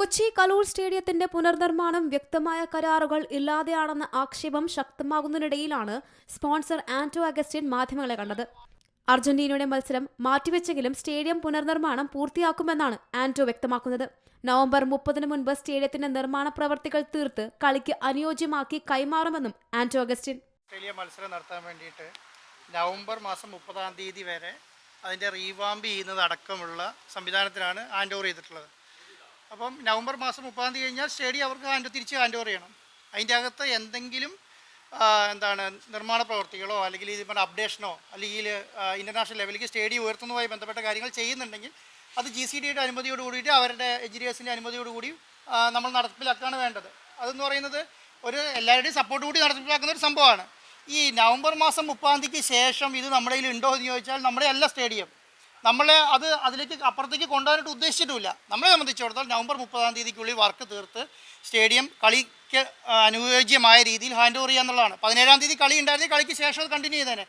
കൊച്ചി കലൂർ സ്റ്റേഡിയത്തിന്റെ പുനർനിർമ്മാണം വ്യക്തമായ കരാറുകൾ ഇല്ലാതെയാണെന്ന ആക്ഷേപം ശക്തമാകുന്നതിനിടയിലാണ് സ്പോൺസർ ആന്റോ അഗസ്റ്റിൻ മാധ്യമങ്ങളെ കണ്ടത്. അർജന്റീനയുടെ മത്സരം മാറ്റിവെച്ചെങ്കിലും സ്റ്റേഡിയം പുനർനിർമ്മാണം പൂർത്തിയാക്കുമെന്നാണ് ആന്റോ വ്യക്തമാക്കുന്നത്. നവംബർ മുപ്പതിന് മുൻപ് സ്റ്റേഡിയത്തിന്റെ നിർമ്മാണ പ്രവർത്തികൾ തീർത്ത് കളിക്ക് അനുയോജ്യമാക്കി കൈമാറുമെന്നും ആന്റോ അഗസ്റ്റിൻ. ഓസ്ട്രേലിയ മത്സരം നടത്താൻ വേണ്ടിയിട്ട് നവംബർ മാസം മുപ്പതാം തീയതി വരെ അതിന്റെ റീവാമ്പ് ചെയ്യുന്നത് അടക്കമുള്ള സംവിധാനത്തിലാണ് ആൻഡോർ ചെയ്തിട്ടുള്ളത്. അപ്പം നവംബർ മാസം മുപ്പതാം തീയതി കഴിഞ്ഞാൽ സ്റ്റേഡിയം അവർക്ക് ഹാൻഡ് തിരിച്ച് ഹാൻഡ് ഓവർ ചെയ്യണം. അതിന്റെ അകത്ത് എന്തെങ്കിലും എന്താണ് നിർമ്മാണ പ്രവർത്തികളോ അല്ലെങ്കിൽ ഇതിന്റെ അപ്ഡേഷനോ അല്ലെങ്കിൽ ഇന്റർനാഷണൽ ലെവലിലേക്ക് സ്റ്റേഡിയം ഉയർത്തുന്നതുമായി ബന്ധപ്പെട്ട കാര്യങ്ങൾ ചെയ്യുന്നുണ്ടെങ്കിൽ അത് ജി സി ഡിയുടെ അനുമതിയോട് കൂടിയിട്ട് അവരുടെ എഞ്ചിനീയേഴ്സിന്റെ അനുമതിയോട് കൂടി നമ്മൾ നടപ്പിലാക്കുകയാണ് വേണ്ടത്. അതെന്ന് പറയുന്നത് ഒരു എല്ലാവരുടെയും സപ്പോർട്ട് കൂടി നടപ്പിലാക്കുന്ന ഒരു സംഭവമാണ്. ഈ നവംബർ മാസം മുപ്പാം തീയതിക്ക് ശേഷം ഇത് നമ്മുടെ കയ്യിൽ ഉണ്ടോ എന്ന് ചോദിച്ചാൽ നമ്മുടെ അല്ല സ്റ്റേഡിയം. നമ്മളെ അത് അതിലേക്ക് അപ്പുറത്തേക്ക് കൊണ്ടുപോകാനായിട്ട് ഉദ്ദേശിച്ചിട്ടില്ല നമ്മളെ സംബന്ധിച്ചിടത്തോളം നവംബർ മുപ്പതാം തീയതിക്കുള്ളിൽ വർക്ക് തീർത്ത് സ്റ്റേഡിയം കളിക്ക് അനുയോജ്യമായ രീതിയിൽ ഹാൻഡ് ഓവർ ചെയ്യുക എന്നുള്ളതാണ്. പതിനേഴാം തീയതി കളി ഉണ്ടായിരുന്നെങ്കിൽ കളിക്ക് ശേഷം അത് കണ്ടിന്യൂ ചെയ്തേനെ.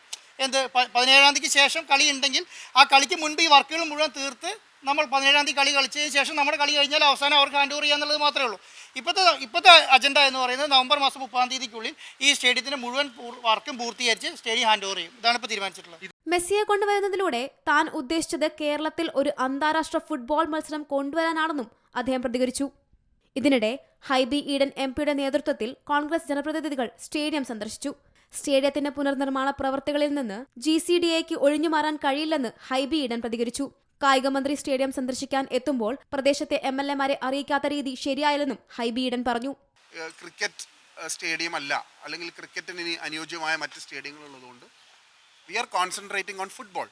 എന്ത്? പതിനേഴാം തീയതിക്ക് ശേഷം കളി ഉണ്ടെങ്കിൽ ആ കളിക്ക് മുൻപ് ഈ വർക്കുകൾ മുഴുവൻ തീർത്ത് നമ്മൾ പതിനേഴാം തീയതി കളി കളിച്ചതിന് ശേഷം നമ്മുടെ കളി കഴിഞ്ഞാൽ അവസാനം അവർക്ക് ഹാൻഡ് ഓവർ ചെയ്യാന്നുള്ളത് മാത്രമേ ഉള്ളൂ. ഇപ്പോഴത്തെ ഇപ്പോഴത്തെ അജണ്ട എന്ന് പറയുന്നത് നവംബർ മാസം മുപ്പതാം തീയതിക്കുള്ളിൽ ഈ സ്റ്റേഡിയത്തിന്റെ മുഴുവൻ വർക്കും പൂർത്തീകരിച്ച് സ്റ്റേഡിയം ഹാൻഡ് ഓവർ ചെയ്യും. ഇതാണ് ഇപ്പോൾ തീരുമാനിച്ചിട്ടുള്ളത്. മെസ്സിയെ കൊണ്ടുവരുന്നതിലൂടെ താൻ ഉദ്ദേശിച്ചത് കേരളത്തിൽ ഒരു അന്താരാഷ്ട്ര ഫുട്ബോൾ മത്സരം കൊണ്ടുവരാനാണെന്നും അദ്ദേഹം പ്രതികരിച്ചു. ഇതിനിടെ ഹൈബി ഈഡൻ എം പിയുടെ നേതൃത്വത്തിൽ കോൺഗ്രസ് ജനപ്രതിനിധികൾ സ്റ്റേഡിയം സന്ദർശിച്ചു. സ്റ്റേഡിയത്തിന്റെ പുനർനിർമ്മാണ പ്രവർത്തികളിൽ നിന്ന് ജി സി ഡി എക്ക് ഒഴിഞ്ഞുമാറാൻ കഴിയില്ലെന്ന് ഹൈബി ഈഡൻ പ്രതികരിച്ചു. കായികമന്ത്രി സ്റ്റേഡിയം സന്ദർശിക്കാൻ എത്തുമ്പോൾ പ്രദേശത്തെ എം എൽ എമാരെ അറിയിക്കാത്ത രീതി ശരിയായില്ലെന്നും ഹൈബി ഈഡൻ പറഞ്ഞു. ക്രിക്കറ്റ് സ്റ്റേഡിയം അല്ല. അല്ലെങ്കിൽ ക്രിക്കറ്റിന് അനുയോജ്യമായ മറ്റ് സ്റ്റേഡിയങ്ങൾ ഉള്ളതുകൊണ്ട് we are concentrating on football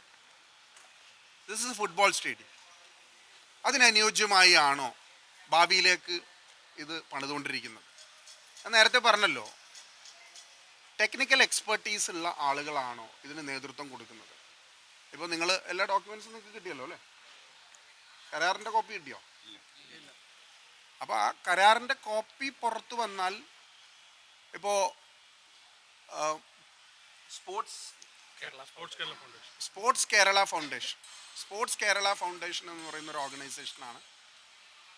this is football stadium അതിനനുയോജ്യമായി ആണോ ഭാവിയിലേക്ക് ഇത് പണിതുകൊണ്ടിരിക്കുന്നത്? ഞാൻ നേരത്തെ പറഞ്ഞല്ലോ ടെക്നിക്കൽ എക്സ്പെർട്ടീസ് ഉള്ള ആളുകളാണോ ഇതിന് നേതൃത്വം കൊടുക്കുന്നത്? ഇപ്പോൾ നിങ്ങൾ എല്ലാ ഡോക്യുമെൻസും നിങ്ങൾക്ക് കിട്ടിയല്ലോ അല്ലേ? കരാറിന്റെ കോപ്പി കിട്ടിയോ? അപ്പോൾ ആ കരാറിന്റെ കോപ്പി പുറത്തു വന്നാൽ ഇപ്പോൾ sports sports Kerala foundation sports Kerala foundation എന്ന് പറയുന്ന ഒരു ഓർഗനൈസേഷനാണ്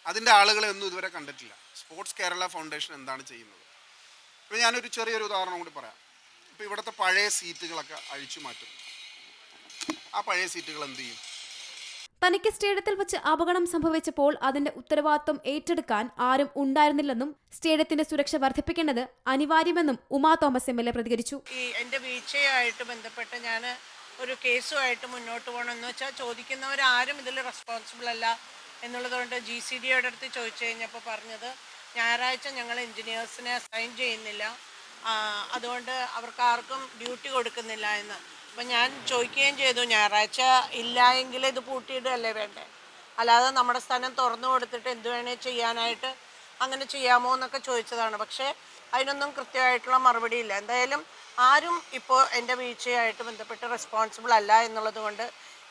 അതിന്റെ ആളുകളെ ഒന്നും ഇതുവരെ കണ്ടിട്ടില്ല. സ്പോർട്സ് കേരള ഫൗണ്ടേഷൻ എന്താണ് ചെയ്യുന്നത്? ഇപ്പോൾ ഞാനൊരു ചെറിയൊരു ഉദാഹരണം കൂടി പറയാം. ഇപ്പോൾ ഇവിടുത്തെ പഴയ സീറ്റുകളൊക്കെ അഴിച്ചു മാറ്റും. ആ പഴയ സീറ്റുകൾ എന്ത് ചെയ്യും? തനിക്ക് സ്റ്റേഡിയത്തിൽ വെച്ച് അപകടം സംഭവിച്ചപ്പോൾ അതിന്റെ ഉത്തരവാദിത്വം ഏറ്റെടുക്കാൻ ആരും ഉണ്ടായിരുന്നില്ലെന്നും സ്റ്റേഡിയത്തിന്റെ സുരക്ഷ വർദ്ധിപ്പിക്കേണ്ടത് അനിവാര്യമെന്നും Uma Thomas M L A പ്രതികരിച്ചു. ഈ എന്റെ വീഴ്ചയായിട്ട് ബന്ധപ്പെട്ട് ഞാൻ ഒരു കേസുമായിട്ട് മുന്നോട്ട് പോകണമെന്ന് വെച്ചാൽ ചോദിക്കുന്നവരാരും ഇതിൽ റെസ്പോൺസിബിൾ അല്ല എന്നുള്ളതുകൊണ്ട് ജി സി ഡിയുടെ അടുത്ത് ചോദിച്ചു കഴിഞ്ഞപ്പോൾ പറഞ്ഞത് ഞായറാഴ്ച ഞങ്ങൾ എഞ്ചിനീയേഴ്സിനെ അസൈൻ ചെയ്യുന്നില്ല. അതുകൊണ്ട് അവർക്ക് ആർക്കും ഡ്യൂട്ടി കൊടുക്കുന്നില്ല എന്ന്. അപ്പം ഞാൻ ചോദിക്കുകയും ചെയ്തു ഞായറാഴ്ച ഇല്ല എങ്കിൽ ഇത് പൂട്ടിയിടുകയല്ലേ വേണ്ടേ? അല്ലാതെ നമ്മുടെ സ്ഥാനം തുറന്നു കൊടുത്തിട്ട് എന്ത് വേണേ ചെയ്യാനായിട്ട് അങ്ങനെ ചെയ്യാമോ എന്നൊക്കെ ചോദിച്ചതാണ്. പക്ഷേ അതിനൊന്നും കൃത്യമായിട്ടുള്ള മറുപടി ഇല്ല. എന്തായാലും ആരും ഇപ്പോൾ എന്റെ വീഴ്ചയായിട്ട് ബന്ധപ്പെട്ട് റെസ്പോൺസിബിൾ അല്ല എന്നുള്ളത് കൊണ്ട്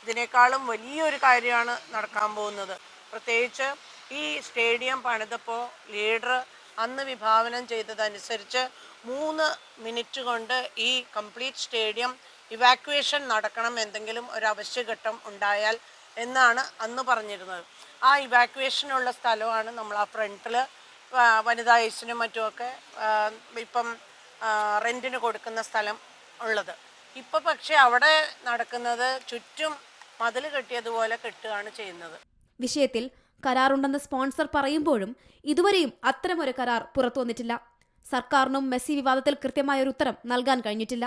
ഇതിനേക്കാളും വലിയൊരു കാര്യമാണ് നടക്കാൻ പോകുന്നത്. പ്രത്യേകിച്ച് ഈ സ്റ്റേഡിയം പണിതപ്പോൾ ലീഡർ അന്ന് വിഭാവനം ചെയ്തതനുസരിച്ച് മൂന്ന് മിനിറ്റ് കൊണ്ട് ഈ കംപ്ലീറ്റ് സ്റ്റേഡിയം ഇവാക്യുവേഷൻ നടക്കണം എന്തെങ്കിലും ഒരു അവശ്യഘട്ടം ഉണ്ടായാൽ എന്നാണ് അന്ന് പറഞ്ഞിരുന്നത്. ആ ഇവാക്യുവേഷനുള്ള സ്ഥലമാണ് നമ്മൾ ആ ഫ്രണ്ടിൽ വനിതാ ഐസിനും മറ്റുമൊക്കെ ഇപ്പം റെന്റിന് കൊടുക്കുന്ന സ്ഥലം ഉള്ളത്. ഇപ്പോൾ പക്ഷേ അവിടെ നടക്കുന്നത് ചുറ്റും മതിൽ കെട്ടിയതുപോലെ കെട്ടുകയാണ് ചെയ്യുന്നത്. വിഷയത്തിൽ കരാറുണ്ടെന്ന് സ്പോൺസർ പറയുമ്പോഴും ഇതുവരെയും അത്തരമൊരു കരാർ പുറത്തു വന്നിട്ടില്ല. സർക്കാരിനും മെസ്സി വിവാദത്തിൽ കൃത്യമായ ഒരു ഉത്തരം നൽകാൻ കഴിഞ്ഞിട്ടില്ല.